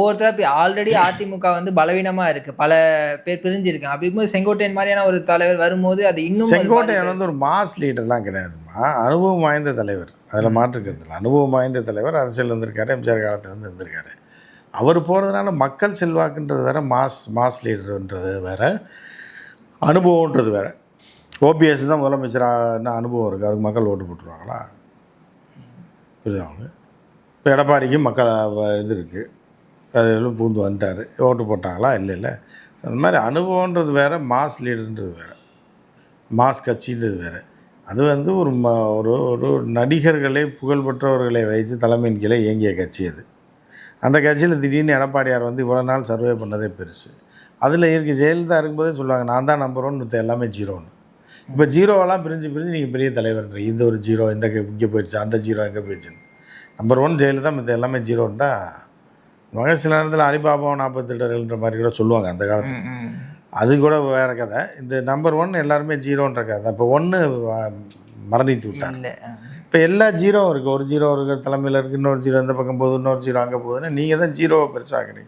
ஒவ்வொருத்தரா இப்போ ஆல்ரெடி அதிமுக வந்து பலவீனமா இருக்கு. பல பேர் பிரிஞ்சிருக்காங்க. அப்படி இருக்கும்போது செங்கோட்டையன் மாதிரியான ஒரு தலைவர் வரும்போது அது இன்னும் செங்கோட்டையன் வந்து ஒரு மாஸ் லீடர்லாம் கிடையாதுமா அனுபவம் வாய்ந்த தலைவர். அதில் மாற்றுக்கிறது இல்லை. அனுபவம் வாய்ந்த தலைவர் அரசியல் இருந்திருக்காரு எம்ஜிஆர் காலத்துலேருந்து இருந்திருக்காரு. அவர் போகிறதுனால மக்கள் செல்வாக்குன்றது வேற மாஸ் மாஸ் லீடர்ன்றது வேற அனுபவன்றது வேற. ஓபிஎஸ் தான் முதலமைச்சராக அனுபவம் இருக்குது அவருக்கு மக்கள் ஓட்டு போட்டுருவாங்களா? புரியுதா அவங்க இப்போ எடப்பாடிக்கும் மக்கள் இது இருக்குது அது பூந்து வந்துட்டார். ஓட்டு போட்டாங்களா? இல்லை இல்லை. அந்த மாதிரி அனுபவன்றது வேறு மாஸ் லீடர்ன்றது வேறு. மாஸ் கட்சின்றது வேறு. அது வந்து ஒரு ம ஒரு ஒரு நடிகர்களை புகழ்பெற்றவர்களை வைத்து தலைமையின் கீழே இயங்கிய கட்சி அது. அந்த கட்சியில் திடீர்னு எடப்பாடியார் வந்து இவ்வளோ நாள் சர்வே பண்ணதே பெருசு. அதில் இருக்க ஜெயலலிதா இருக்கும்போதே சொல்லுவாங்க நான் தான் நம்பர் ஒன் மற்ற எல்லாமே ஜீரோன்னு இப்போ ஜீரோவெல்லாம் பிரிஞ்சு பிரிஞ்சு நீங்கள் பெரிய தலைவர்ன்ற இந்த ஒரு ஜீரோ இந்த இங்கே போயிடுச்சு அந்த ஜீரோ எங்கே போயிடுச்சுன்னு. நம்பர் ஒன் ஜெயலலிதா மற்ற எல்லாமே ஜீரோன்னு தான் இவங்க சில நேரத்தில் அலிபாபா நாற்பத்தெட்டுன்ற மாதிரி கூட சொல்லுவாங்க அந்த காலத்தில். அது கூட வேறு கதை. இந்த நம்பர் ஒன் எல்லாருமே ஜீரோன்ற கதை இப்போ ஒன்று மரணித்து விட்டாங்க இல்ல இப்போ எல்லா ஜீரோ இருக்குது ஒரு ஜீரோ இருக்கிற தலைமையில் இருக்குது இன்னொரு ஜீரோ இந்த பக்கம் போகுது இன்னொரு ஜீரோ அங்கே போகுதுன்னா நீங்கள் தான் ஜீரோவை பெருசாகிறீங்க